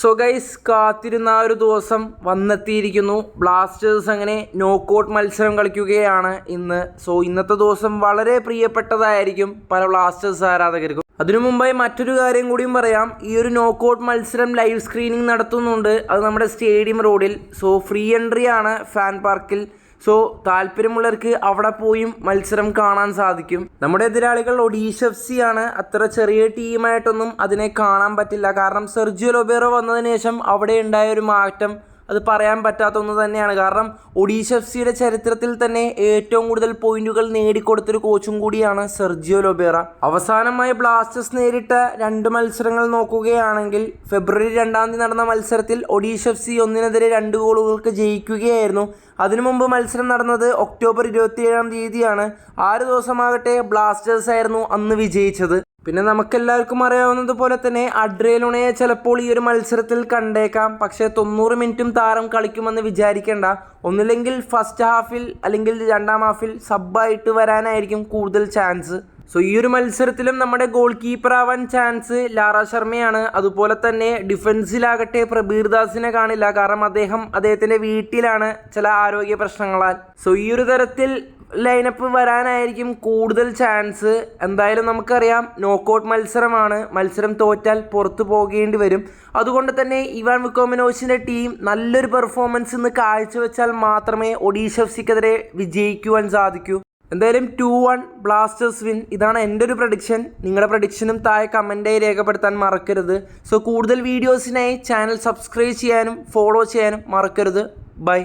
So guys കാത്തിരുന്ന ആ ഒരു ദിവസം വന്നെത്തിയിരിക്കുന്നു. ബ്ലാസ്റ്റേഴ്സ് അങ്ങനെ നോക്കൗട്ട് മത്സരം കളിക്കുകയാണ് ഇന്ന്. സോ ഇന്നത്തെ ദിവസം വളരെ പ്രിയപ്പെട്ടതായിരിക്കും പല ബ്ലാസ്റ്റേഴ്സ് ആരാധകർക്കും. അതിനു മുമ്പായി മറ്റൊരു കാര്യം കൂടിയും പറയാം. ഈ ഒരു നോക്കൗട്ട് മത്സരം ലൈവ് സ്ക്രീനിങ് നടത്തുന്നുണ്ട്. അത് നമ്മുടെ സ്റ്റേഡിയം റോഡിൽ സോ ഫ്രീ എൻട്രി ആണ് ഫാൻ പാർക്കിൽ സോ താല്പര്യമുള്ളവർക്ക് അവിടെ പോയും മത്സരം കാണാൻ സാധിക്കും. നമ്മുടെ എതിരാളികൾ ഒഡീഷ എഫ് സി ആണ്. അത്ര ചെറിയ ടീമായിട്ടൊന്നും അതിനെ കാണാൻ പറ്റില്ല. കാരണം സെർജിയോ ലൊബേറോ വന്നതിന് ശേഷം അവിടെ ഉണ്ടായ ഒരു മാറ്റം അത് പറയാൻ പറ്റാത്ത ഒന്ന് തന്നെയാണ്. കാരണം ഒഡീഷ എഫ് സിയുടെ ചരിത്രത്തിൽ തന്നെ ഏറ്റവും കൂടുതൽ പോയിന്റുകൾ നേടിക്കൊടുത്തൊരു കോച്ചും കൂടിയാണ് സെർജിയോ ലൊബേറ. അവസാനമായി ബ്ലാസ്റ്റേഴ്സ് നേരിട്ട രണ്ട് മത്സരങ്ങൾ നോക്കുകയാണെങ്കിൽ ഫെബ്രുവരി രണ്ടാം തീയതി നടന്ന മത്സരത്തിൽ ഒഡീഷ എഫ് സി ഒന്നിനെതിരെ രണ്ട് ഗോളുകൾക്ക് ജയിക്കുകയായിരുന്നു. അതിനു മുമ്പ് മത്സരം നടന്നത് ഒക്ടോബർ ഇരുപത്തിയേഴാം തീയതിയാണ്. ആറ് ദിവസമാകട്ടെ ബ്ലാസ്റ്റേഴ്സ് ആയിരുന്നു അന്ന് വിജയിച്ചത്. പിന്നെ നമുക്കെല്ലാവർക്കും അറിയാവുന്നതുപോലെ തന്നെ അഡ്രേലുണയെ ചിലപ്പോൾ ഈ ഒരു മത്സരത്തിൽ കണ്ടേക്കാം. പക്ഷേ തൊണ്ണൂറ് മിനിറ്റും താരം കളിക്കുമെന്ന് വിചാരിക്കേണ്ട. ഒന്നില്ലെങ്കിൽ ഫസ്റ്റ് ഹാഫിൽ അല്ലെങ്കിൽ രണ്ടാം ഹാഫിൽ സബ്ബായിട്ട് വരാനായിരിക്കും കൂടുതൽ ചാൻസ് സോ ഈ ഒരു മത്സരത്തിലും നമ്മുടെ ഗോൾ കീപ്പർ ആവാൻ ചാൻസ് ലാറ ശർമ്മയാണ്. അതുപോലെ തന്നെ ഡിഫൻസിലാകട്ടെ പ്രബീർ ദാസിനെ കാണില്ല. കാരണം അദ്ദേഹം അദ്ദേഹത്തിന്റെ വീട്ടിലാണ് ചില ആരോഗ്യ പ്രശ്നങ്ങളാൽ. സോ ഈ ഒരു തരത്തിൽ ലൈനപ്പ് വരാനായിരിക്കും കൂടുതൽ ചാൻസ് എന്തായാലും നമുക്കറിയാം നോക്കൗട്ട് മത്സരമാണ്. മത്സരം തോറ്റാൽ പുറത്തു പോകേണ്ടി വരും. അതുകൊണ്ട് തന്നെ ഇവാൻ വിക്കോമിനോസിന്റെ ടീം നല്ലൊരു പെർഫോമൻസ് ഇന്ന് കാഴ്ചവെച്ചാൽ മാത്രമേ ഒഡീഷ എഫ് സിക്കെതിരെ വിജയിക്കുവാൻ സാധിക്കൂ. എന്തായാലും ടു വൺ ബ്ലാസ്റ്റേഴ്സ് വിൻ ഇതാണ് എന്റെ ഒരു പ്രഡിക്ഷൻ നിങ്ങളുടെ പ്രഡിക്ഷനും താഴെ കമന്റായി രേഖപ്പെടുത്താൻ മറക്കരുത്. സോ കൂടുതൽ വീഡിയോസിനായി ചാനൽ സബ്സ്ക്രൈബ് ചെയ്യാനും ഫോളോ ചെയ്യാനും മറക്കരുത്. ബൈ